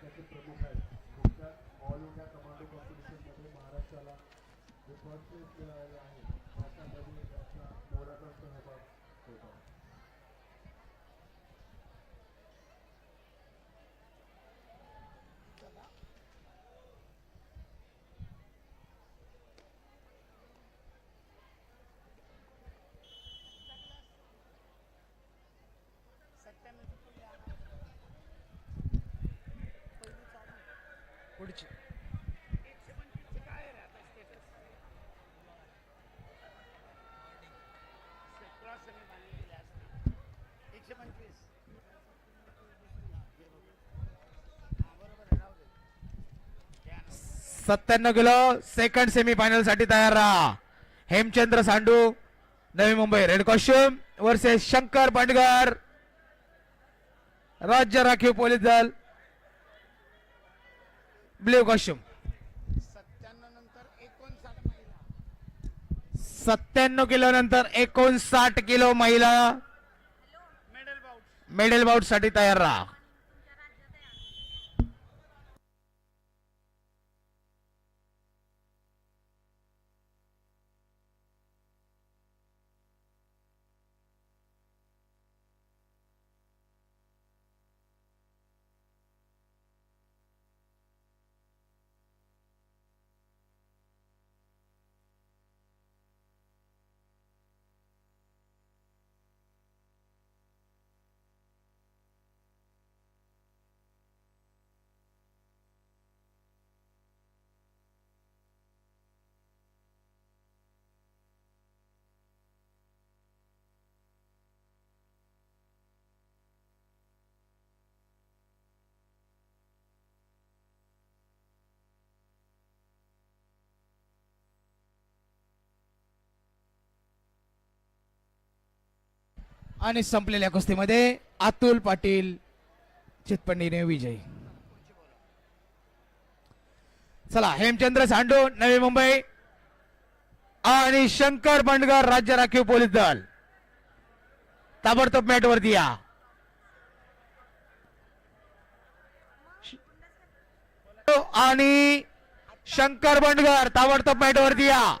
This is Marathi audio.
त्याचे प्रमुख आहेत. नुकत्याच ऑल इंडिया कमांडो कॉम्पिटिशनमध्ये महाराष्ट्राला जे फर्स्ट प्लेस मिळालेले आहे. भारतामध्ये त्याचा मोलाचा पुढची. सत्त्याण्णव किलो सेकंड सेमी फायनलसाठी तयार राहा. Hemchandra Sandu Navi Mumbai red costume versus Shankar Pandagar राज्य राखीव पोलीस दल ब्ल्यू कॉस्ट्युम सत्त्याण्णव किलो नंतर एकोणसाठ किलो महिला. मेडल बाउट मेडल बाउटसाठी तयार राहा. आणि संपलेल्या कुस्तीमध्ये अतुल पाटील चितपंडीने विजयी. चला हेमचंद्र सांडू नवी मुंबई आणि शंकर बंडगर राज्य राखीव पोलीस दल. ताबडतोब मॅटवरती या. आणि शंकर बंडगर ताबडतोब मॅटवरती या.